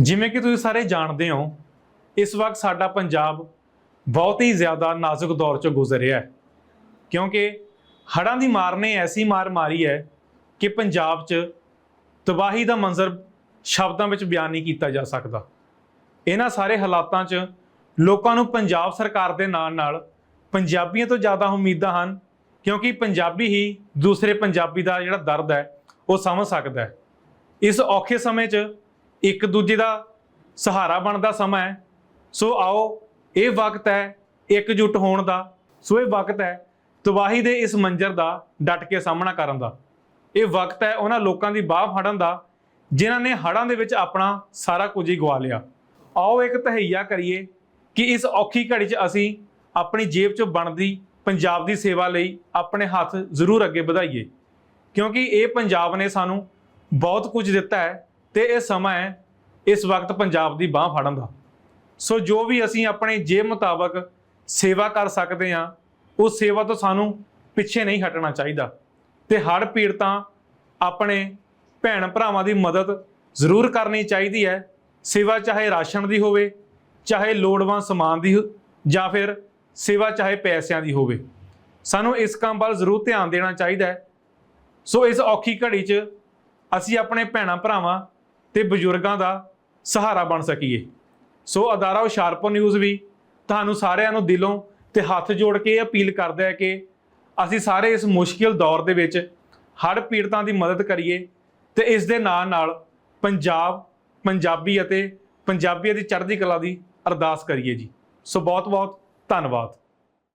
ਜਿਵੇਂ ਕਿ ਤੁਸੀਂ ਸਾਰੇ ਜਾਣਦੇ ਹੋ, ਇਸ ਵਕਤ ਸਾਡਾ ਪੰਜਾਬ ਬਹੁਤ ਹੀ ਜ਼ਿਆਦਾ ਨਾਜ਼ੁਕ ਦੌਰ ਚੋਂ ਗੁਜ਼ਰ ਰਿਹਾ ਹੈ। ਕਿਉਂਕਿ ਹੜ੍ਹਾਂ ਦੀ ਮਾਰ ਨੇ ਐਸੀ ਮਾਰ ਮਾਰੀ ਹੈ ਕਿ ਪੰਜਾਬ 'ਚ ਤਬਾਹੀ ਦਾ ਮੰਜ਼ਰ ਸ਼ਬਦਾਂ ਵਿੱਚ ਬਿਆਨ ਨਹੀਂ ਕੀਤਾ ਜਾ ਸਕਦਾ। ਇਹਨਾਂ ਸਾਰੇ ਹਾਲਾਤਾਂ 'ਚ ਲੋਕਾਂ ਨੂੰ ਪੰਜਾਬ ਸਰਕਾਰ ਦੇ ਨਾਲ ਨਾਲ ਪੰਜਾਬੀਆਂ ਤੋਂ ਜ਼ਿਆਦਾ ਉਮੀਦਾਂ ਹਨ, ਕਿਉਂਕਿ ਪੰਜਾਬੀ ਹੀ ਦੂਸਰੇ ਪੰਜਾਬੀ ਦਾ ਜਿਹੜਾ ਦਰਦ ਹੈ, ਉਹ ਸਮਝ ਸਕਦਾ ਹੈ। ਇਸ ਔਖੇ ਸਮੇਂ 'ਚ ਇੱਕ ਦੂਜੇ ਦਾ ਸਹਾਰਾ ਬਣਦਾ ਸਮਾਂ ਹੈ। ਸੋ ਆਓ, ਇਹ ਵਕਤ ਹੈ ਇਕਜੁੱਟ ਹੋਣ ਦਾ। ਸੋ ਇਹ ਵਕਤ ਹੈ ਤਬਾਹੀ ਦੇ ਇਸ ਮੰਜ਼ਰ ਦਾ ਡਟ ਕੇ ਸਾਹਮਣਾ ਕਰਨ ਦਾ। ਇਹ ਵਕਤ ਹੈ ਉਹਨਾਂ ਲੋਕਾਂ ਦੀ ਬਾਹ ਫੜਨ ਦਾ, ਜਿਨ੍ਹਾਂ ਨੇ ਹੜ੍ਹਾਂ ਦੇ ਵਿੱਚ ਆਪਣਾ ਸਾਰਾ ਕੁਝ ਹੀ ਗਵਾ ਲਿਆ। ਆਓ ਇੱਕ ਤਹਈਆ ਕਰੀਏ ਕਿ ਇਸ ਔਖੀ ਘੜੀ 'ਚ ਅਸੀਂ ਆਪਣੀ ਜੇਬ 'ਚੋਂ ਬਣਦੀ ਪੰਜਾਬ ਦੀ ਸੇਵਾ ਲਈ ਆਪਣੇ ਹੱਥ ਜ਼ਰੂਰ ਅੱਗੇ ਵਧਾਈਏ। ਕਿਉਂਕਿ ਇਹ ਪੰਜਾਬ ਨੇ ਸਾਨੂੰ ਬਹੁਤ ਕੁਝ ਦਿੱਤਾ ਹੈ। ਤੇ ਇਹ ਸਮਾਂ ਹੈ ਇਸ ਵਕਤ ਪੰਜਾਬ ਦੀ ਬਾਹ ਫੜਨ ਦਾ। ਸੋ ਜੋ ਵੀ ਅਸੀਂ ਆਪਣੇ ਜੇਬ ਮੁਤਾਬਕ ਸੇਵਾ ਕਰ ਸਕਦੇ ਹਾਂ, ਉਸ ਸੇਵਾ ਤੋਂ ਸਾਨੂੰ ਪਿੱਛੇ ਨਹੀਂ ਹਟਣਾ ਚਾਹੀਦਾ ਤੇ ਹਰ ਪੀੜਤਾਂ ਆਪਣੇ ਭੈਣ ਭਰਾਵਾਂ ਦੀ ਮਦਦ ਜ਼ਰੂਰ ਕਰਨੀ ਚਾਹੀਦੀ ਹੈ। ਸੇਵਾ ਚਾਹੇ ਰਾਸ਼ਨ ਦੀ ਹੋਵੇ, ਚਾਹੇ ਲੋੜਵੰਦ ਸਮਾਨ ਦੀ ਜਾਂ ਫਿਰ ਸੇਵਾ ਚਾਹੇ ਪੈਸਿਆਂ ਦੀ ਹੋਵੇ। ਸਾਨੂੰ ਇਸ ਕੰਮ ਵੱਲ ਜ਼ਰੂਰ ਧਿਆਨ ਦੇਣਾ ਚਾਹੀਦਾ ਹੈ। ਸੋ ਇਸ ਔਖੀ ਘੜੀ 'ਚ ਅਸੀਂ ਆਪਣੇ ਭੈਣਾਂ ਭਰਾਵਾਂ ਤੇ ਬਜ਼ੁਰਗਾਂ ਦਾ ਸਹਾਰਾ ਬਣ ਸਕੀਏ। ਸੋ ਅਦਾਰਾ ਹੁਸ਼ਿਆਰਪੁਰ ਨਿਊਜ਼ ਵੀ ਤੁਹਾਨੂੰ ਸਾਰਿਆਂ ਨੂੰ ਦਿਲੋਂ ਤੇ ਹੱਥ ਜੋੜ ਕੇ ਅਪੀਲ ਕਰਦਾ ਹੈ ਕਿ ਅਸੀਂ ਸਾਰੇ ਇਸ ਮੁਸ਼ਕਿਲ ਦੌਰ ਦੇ ਵਿੱਚ ਹੜ੍ਹ ਪੀੜਤਾਂ ਦੀ ਮਦਦ ਕਰੀਏ ਤੇ ਇਸ ਦੇ ਨਾਲ ਨਾਲ ਪੰਜਾਬ, ਪੰਜਾਬੀ ਅਤੇ ਪੰਜਾਬੀਆਂ ਦੀ ਚੜ੍ਹਦੀ ਕਲਾ ਦੀ ਅਰਦਾਸ ਕਰੀਏ ਜੀ। ਸੋ ਬਹੁਤ ਬਹੁਤ ਧੰਨਵਾਦ।